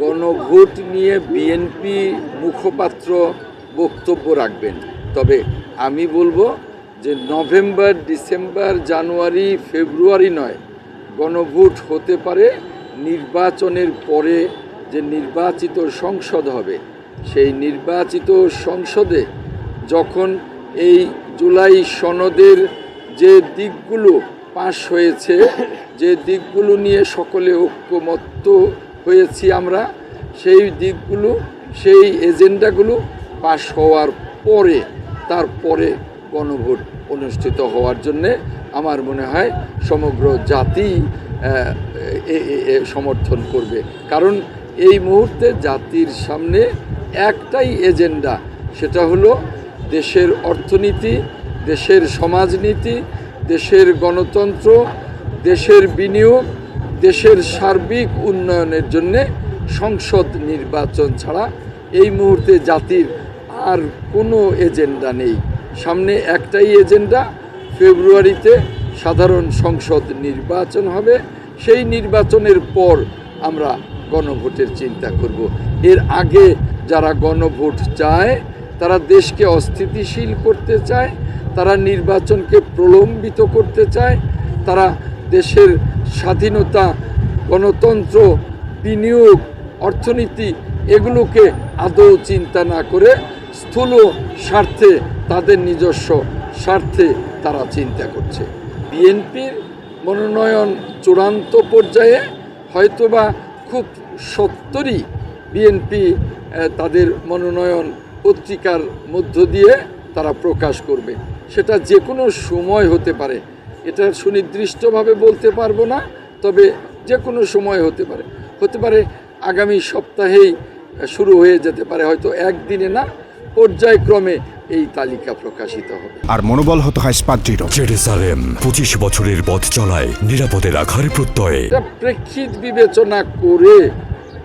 গণভোট নিয়ে বিএনপি মুখপাত্র বক্তব্য রাখবেন। তবে আমি বলব যে নভেম্বর, ডিসেম্বর, জানুয়ারি, ফেব্রুয়ারি নয়, গণভোট হতে পারে নির্বাচনের পরে যে নির্বাচিত সংসদ হবে। সেই নির্বাচিত সংসদে যখন এই জুলাই সনদের যে দিকগুলো পাশ হয়েছে, যে দিকগুলো নিয়ে সকলে ঐক্যমত্য হয়েছি আমরা, সেই দিকগুলো, সেই এজেন্ডাগুলো পাশ হওয়ার পরে, তারপরে গণভোট অনুষ্ঠিত হওয়ার জন্যে আমার মনে হয় সমগ্র জাতি সমর্থন করবে। কারণ এই মুহূর্তে জাতির সামনে একটাই এজেন্ডা, সেটা হলো দেশের অর্থনীতি, দেশের সমাজনীতি, দেশের গণতন্ত্র, দেশের বিনিয়োগ দেশের সার্বিক উন্নয়নের জন্য সংসদ নির্বাচন ছাড়া এই মুহূর্তে জাতির আর কোনো এজেন্ডা নেই। সামনে একটাই এজেন্ডা, ফেব্রুয়ারিতে সাধারণ সংসদ নির্বাচন হবে। সেই নির্বাচনের পর আমরা গণভোটের চিন্তা করব। এর আগে যারা গণভোট চায়, তারা দেশকে অস্থিতিশীল করতে চায়, তারা নির্বাচনকে প্রলম্বিত করতে চায়, তারা দেশের স্বাধীনতা, গণতন্ত্র, বিনিয়োগ, অর্থনীতি এগুলোকে আদৌ চিন্তা না করে স্থূল স্বার্থে তাদের নিজস্ব স্বার্থে তারা চিন্তা করছে। বিএনপির মনোনয়ন চূড়ান্ত পর্যায়ে হয়তোবা খুব সত্তরই বিএনপি তাদের মনোনয়ন পত্রিকার মধ্য দিয়ে তারা প্রকাশ করবে। সেটা যে কোনো সময় হতে পারে। এটা সুনির্দিষ্টভাবে বলতে পারব না তবে যে কোনো সময় হতে পারে। হতে পারে আগামী সপ্তাহেই শুরু হয়ে যেতে পারে হয়তো একদিনে না পর্যায়ক্রমে এই তালিকা প্রকাশিত হবে। আর মনোবল হতে হয় জেরুসালেম পঁচিশ বছরের পথ চলায় নিরাপদে রাখার প্রত্যয়ে। এটা প্রেক্ষিত বিবেচনা করে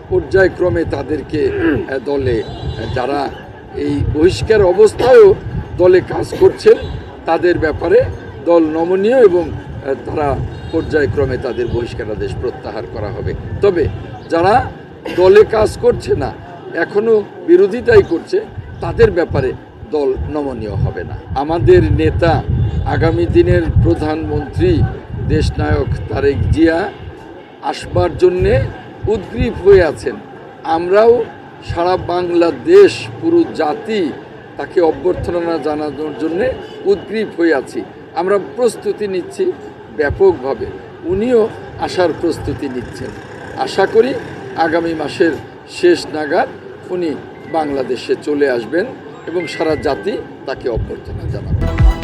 পর্যায়ক্রমে তাদেরকে দলে যারা এই বহিষ্কার অবস্থায়ও দলে কাজ করছেন তাদের ব্যাপারে দল নমনীয় এবং তারা পর্যায়ক্রমে তাদের বহিষ্কারাদেশ প্রত্যাহার করা হবে। তবে যারা দলে কাজ করছে না, এখনও বিরোধিতাই করছে, তাদের ব্যাপারে দল নমনীয় হবে না। আমাদের নেতা, আগামী দিনের প্রধানমন্ত্রী, দেশনায়ক তারেক জিয়া আসবার জন্যে উদ্গ্রীব হয়ে আছেন। আমরাও সারা বাংলাদেশ, পুরো জাতি তাকে অভ্যর্থনা জানানোর জন্যে উদ্গ্রীব হয়ে আছি। আমরা প্রস্তুতি নিচ্ছি ব্যাপকভাবে। উনিও আসার প্রস্তুতি নিচ্ছেন। আশা করি আগামী মাসের শেষ নাগাদ উনি বাংলাদেশে চলে আসবেন এবং সারা জাতি তাকে অভ্যর্থনা জানাবে।